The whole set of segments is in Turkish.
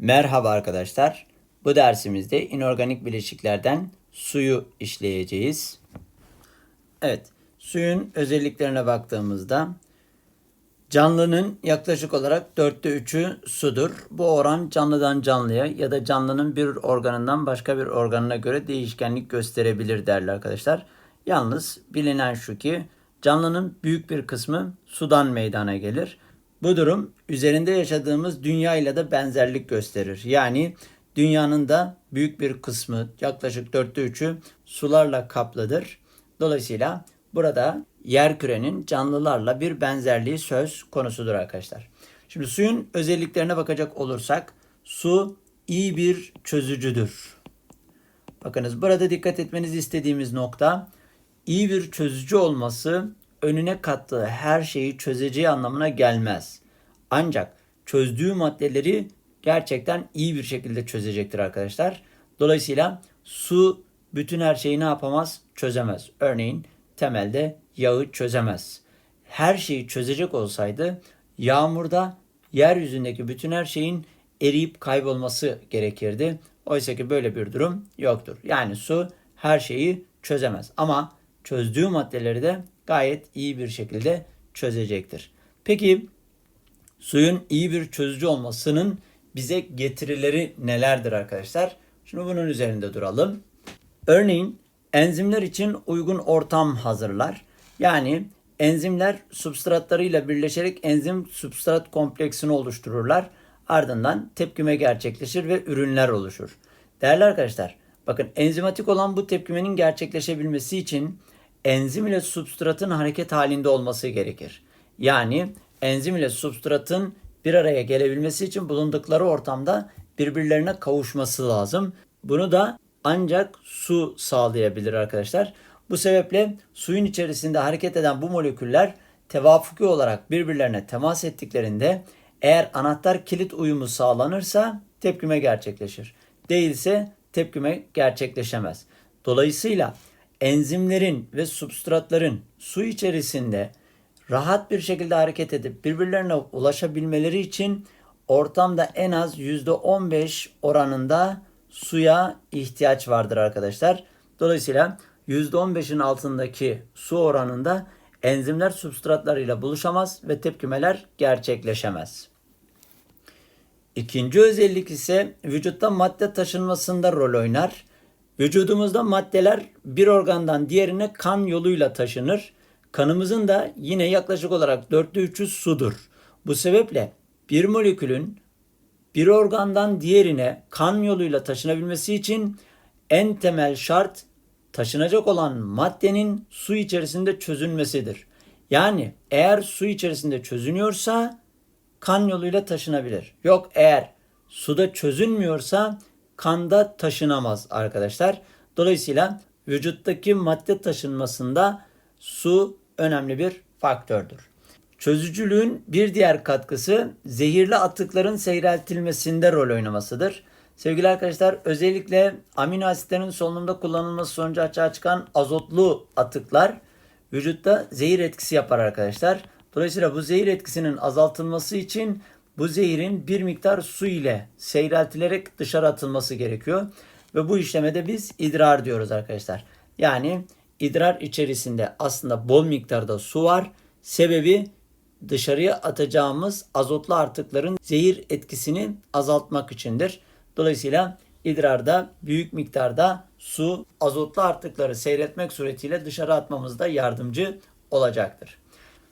Merhaba arkadaşlar. Bu dersimizde inorganik bileşiklerden suyu işleyeceğiz. Evet, suyun özelliklerine baktığımızda canlının yaklaşık olarak dörtte üçü sudur. Bu oran canlıdan canlıya ya da canlının bir organından başka bir organına göre değişkenlik gösterebilir değerli arkadaşlar. Yalnız bilinen şu ki canlının büyük bir kısmı sudan meydana gelir. Bu durum üzerinde yaşadığımız dünya ile de benzerlik gösterir. Yani dünyanın da büyük bir kısmı yaklaşık dörtte üçü sularla kaplıdır. Dolayısıyla burada yer kürenin canlılarla bir benzerliği söz konusudur arkadaşlar. Şimdi suyun özelliklerine bakacak olursak su iyi bir çözücüdür. Bakınız burada dikkat etmenizi istediğimiz nokta iyi bir çözücü olması önüne kattığı her şeyi çözeceği anlamına gelmez. Ancak çözdüğü maddeleri gerçekten iyi bir şekilde çözecektir arkadaşlar. Dolayısıyla su bütün her şeyi ne yapamaz? Çözemez. Örneğin temelde yağı çözemez. Her şeyi çözecek olsaydı yağmurda yeryüzündeki bütün her şeyin eriyip kaybolması gerekirdi. Oysa ki böyle bir durum yoktur. Yani su her şeyi çözemez ama çözdüğü maddeleri de gayet iyi bir şekilde çözecektir. Peki suyun iyi bir çözücü olmasının bize getirileri nelerdir arkadaşlar? Şimdi bunun üzerinde duralım. Örneğin enzimler için uygun ortam hazırlar. Yani enzimler substratlarıyla birleşerek enzim substrat kompleksini oluştururlar. Ardından tepkime gerçekleşir ve ürünler oluşur. Değerli arkadaşlar, bakın enzimatik olan bu tepkimenin gerçekleşebilmesi için enzim ile substratın hareket halinde olması gerekir. Yani enzim ile substratın bir araya gelebilmesi için bulundukları ortamda birbirlerine kavuşması lazım. Bunu da ancak su sağlayabilir arkadaşlar. Bu sebeple suyun içerisinde hareket eden bu moleküller tevafuki olarak birbirlerine temas ettiklerinde eğer anahtar kilit uyumu sağlanırsa tepkime gerçekleşir. Değilse tepkime gerçekleşemez. Dolayısıyla enzimlerin ve substratların su içerisinde rahat bir şekilde hareket edip birbirlerine ulaşabilmeleri için ortamda en az %15 oranında suya ihtiyaç vardır arkadaşlar. Dolayısıyla %15'in altındaki su oranında enzimler substratlarıyla buluşamaz ve tepkimeler gerçekleşemez. İkinci özellik ise vücutta madde taşınmasında rol oynar. Vücudumuzda maddeler bir organdan diğerine kan yoluyla taşınır. Kanımızın da yine yaklaşık olarak dörtte üçü sudur. Bu sebeple bir molekülün bir organdan diğerine kan yoluyla taşınabilmesi için en temel şart taşınacak olan maddenin su içerisinde çözünmesidir. Yani eğer su içerisinde çözünüyorsa kan yoluyla taşınabilir. Yok eğer suda çözünmüyorsa kanda taşınamaz arkadaşlar. Dolayısıyla vücuttaki madde taşınmasında su önemli bir faktördür. Çözücülüğün bir diğer katkısı zehirli atıkların seyreltilmesinde rol oynamasıdır. Sevgili arkadaşlar özellikle amino asitlerin solunumda kullanılması sonucu açığa çıkan azotlu atıklar vücutta zehir etkisi yapar arkadaşlar. Dolayısıyla bu zehir etkisinin azaltılması için bu zehirin bir miktar su ile seyreltilerek dışarı atılması gerekiyor. Ve bu işlemede biz idrar diyoruz arkadaşlar. Yani idrar içerisinde aslında bol miktarda su var. Sebebi dışarıya atacağımız azotlu artıkların zehir etkisini azaltmak içindir. Dolayısıyla idrarda büyük miktarda su azotlu artıkları seyretmek suretiyle dışarı atmamızda yardımcı olacaktır.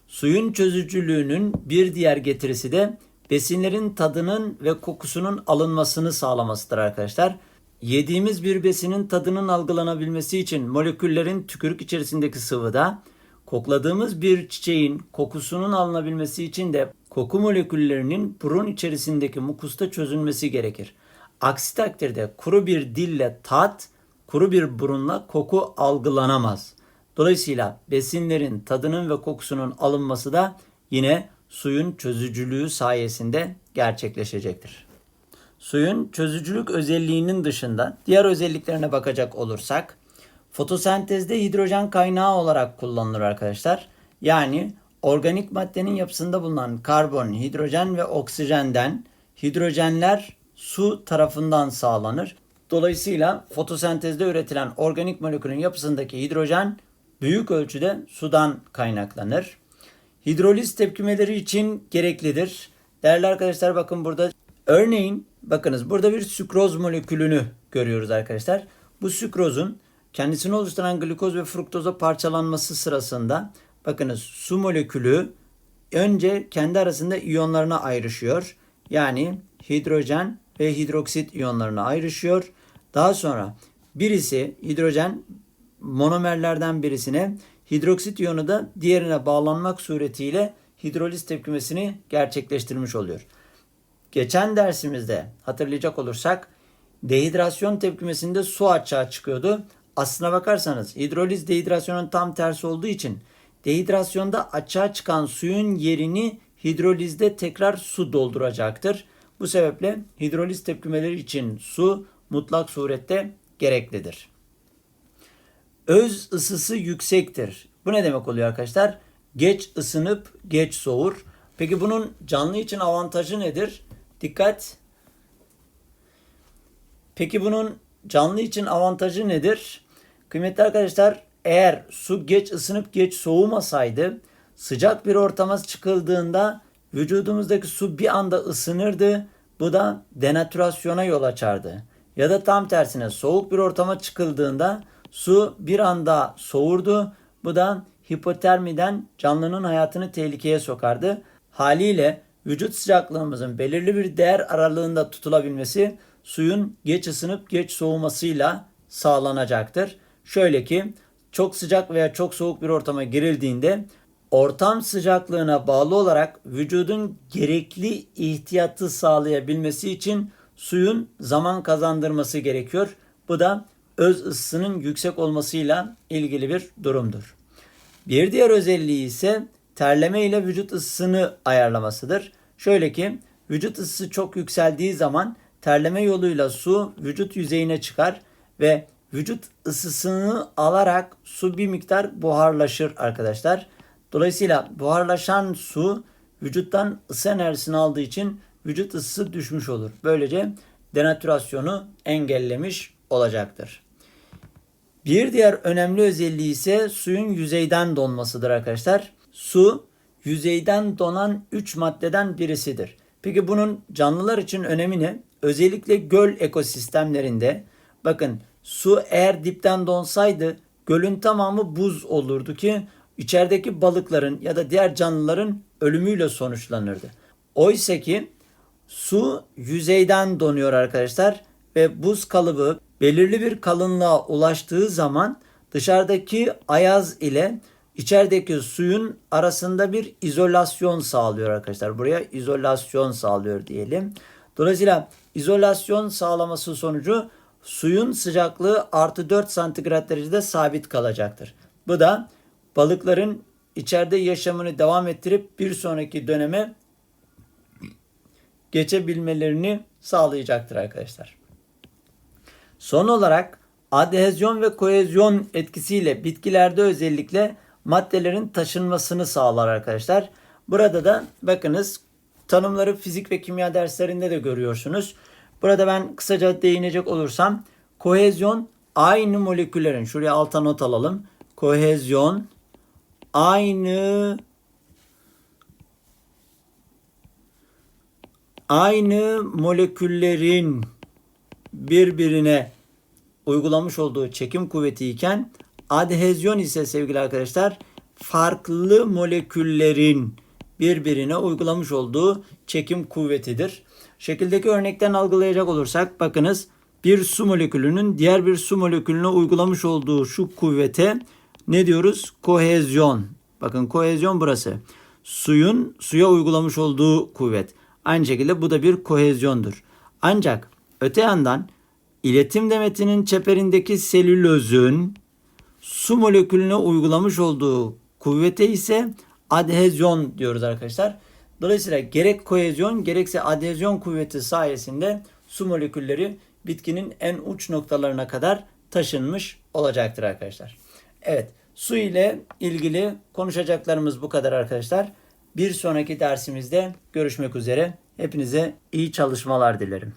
Suyun çözücülüğünün bir diğer getirisi de besinlerin tadının ve kokusunun alınmasını sağlamasıdır arkadaşlar. Yediğimiz bir besinin tadının algılanabilmesi için moleküllerin tükürük içerisindeki sıvıda, kokladığımız bir çiçeğin kokusunun alınabilmesi için de koku moleküllerinin burun içerisindeki mukusta çözülmesi gerekir. Aksi takdirde kuru bir dille tat, kuru bir burunla koku algılanamaz. Dolayısıyla besinlerin tadının ve kokusunun alınması da yine suyun çözücülüğü sayesinde gerçekleşecektir. Suyun çözücülük özelliğinin dışında diğer özelliklerine bakacak olursak fotosentezde hidrojen kaynağı olarak kullanılır arkadaşlar. Yani organik maddenin yapısında bulunan karbon, hidrojen ve oksijenden hidrojenler su tarafından sağlanır. Dolayısıyla fotosentezde üretilen organik molekülün yapısındaki hidrojen büyük ölçüde sudan kaynaklanır. Hidroliz tepkimeleri için gereklidir. Değerli arkadaşlar bakın burada örneğin bakınız burada bir sükroz molekülünü görüyoruz arkadaşlar. Bu sükrozun kendisini oluşturan glikoz ve fruktoza parçalanması sırasında bakınız su molekülü önce kendi arasında iyonlarına ayrışıyor. Yani hidrojen ve hidroksit iyonlarına ayrışıyor. Daha sonra birisi hidrojen monomerlerden birisine hidroksit iyonu da diğerine bağlanmak suretiyle hidroliz tepkimesini gerçekleştirmiş oluyor. Geçen dersimizde hatırlayacak olursak dehidrasyon tepkimesinde su açığa çıkıyordu. Aslına bakarsanız hidroliz dehidrasyonun tam tersi olduğu için dehidrasyonda açığa çıkan suyun yerini hidrolizde tekrar su dolduracaktır. Bu sebeple hidroliz tepkimeleri için su mutlak surette gereklidir. Öz ısısı yüksektir. Bu ne demek oluyor arkadaşlar? Geç ısınıp geç soğur. Peki bunun canlı için avantajı nedir? Dikkat. Peki bunun canlı için avantajı nedir? Kıymetli arkadaşlar eğer su geç ısınıp geç soğumasaydı sıcak bir ortama çıkıldığında vücudumuzdaki su bir anda ısınırdı. Bu da denatürasyona yol açardı. Ya da tam tersine soğuk bir ortama çıkıldığında su bir anda soğurdu. Bu da hipotermiden canlının hayatını tehlikeye sokardı. Haliyle vücut sıcaklığımızın belirli bir değer aralığında tutulabilmesi suyun geç ısınıp geç soğumasıyla sağlanacaktır. Şöyle ki çok sıcak veya çok soğuk bir ortama girildiğinde ortam sıcaklığına bağlı olarak vücudun gerekli ihtiyatı sağlayabilmesi için suyun zaman kazandırması gerekiyor. Bu da öz ısısının yüksek olmasıyla ilgili bir durumdur. Bir diğer özelliği ise terleme ile vücut ısısını ayarlamasıdır. Şöyle ki vücut ısısı çok yükseldiği zaman terleme yoluyla su vücut yüzeyine çıkar ve vücut ısısını alarak su bir miktar buharlaşır arkadaşlar. Dolayısıyla buharlaşan su vücuttan ısı enerjisini aldığı için vücut ısısı düşmüş olur. Böylece denatürasyonu engellemiş olacaktır. Bir diğer önemli özelliği ise suyun yüzeyden donmasıdır arkadaşlar. Su yüzeyden donan 3 maddeden birisidir. Peki bunun canlılar için önemi ne? Özellikle göl ekosistemlerinde bakın su eğer dipten donsaydı gölün tamamı buz olurdu ki içerideki balıkların ya da diğer canlıların ölümüyle sonuçlanırdı. Oysa ki su yüzeyden donuyor arkadaşlar ve buz kalıbı belirli bir kalınlığa ulaştığı zaman dışarıdaki ayaz ile içerideki suyun arasında bir izolasyon sağlıyor arkadaşlar. Buraya izolasyon sağlıyor diyelim. Dolayısıyla izolasyon sağlaması sonucu suyun sıcaklığı artı 4 santigrat derecede sabit kalacaktır. Bu da balıkların içeride yaşamını devam ettirip bir sonraki döneme geçebilmelerini sağlayacaktır arkadaşlar. Son olarak adhezyon ve kohezyon etkisiyle bitkilerde özellikle maddelerin taşınmasını sağlar arkadaşlar. Burada da bakınız tanımları fizik ve kimya derslerinde de görüyorsunuz. Burada ben kısaca değinecek olursam kohezyon aynı moleküllerin şuraya alta not alalım. Kohezyon aynı aynı moleküllerin birbirine uygulamış olduğu çekim kuvveti iken adhezyon ise sevgili arkadaşlar farklı moleküllerin birbirine uygulamış olduğu çekim kuvvetidir. Şekildeki örnekten algılayacak olursak bakınız bir su molekülünün diğer bir su molekülüne uygulamış olduğu şu kuvvete ne diyoruz? Kohezyon. Bakın kohezyon burası. Suyun suya uygulamış olduğu kuvvet. Aynı şekilde bu da bir kohezyondur. Ancak öte yandan iletim demetinin çeperindeki selülozün su molekülüne uygulamış olduğu kuvvete ise adhezyon diyoruz arkadaşlar. Dolayısıyla gerek kohezyon gerekse adhezyon kuvveti sayesinde su molekülleri bitkinin en uç noktalarına kadar taşınmış olacaktır arkadaşlar. Evet, su ile ilgili konuşacaklarımız bu kadar arkadaşlar. Bir sonraki dersimizde görüşmek üzere. Hepinize iyi çalışmalar dilerim.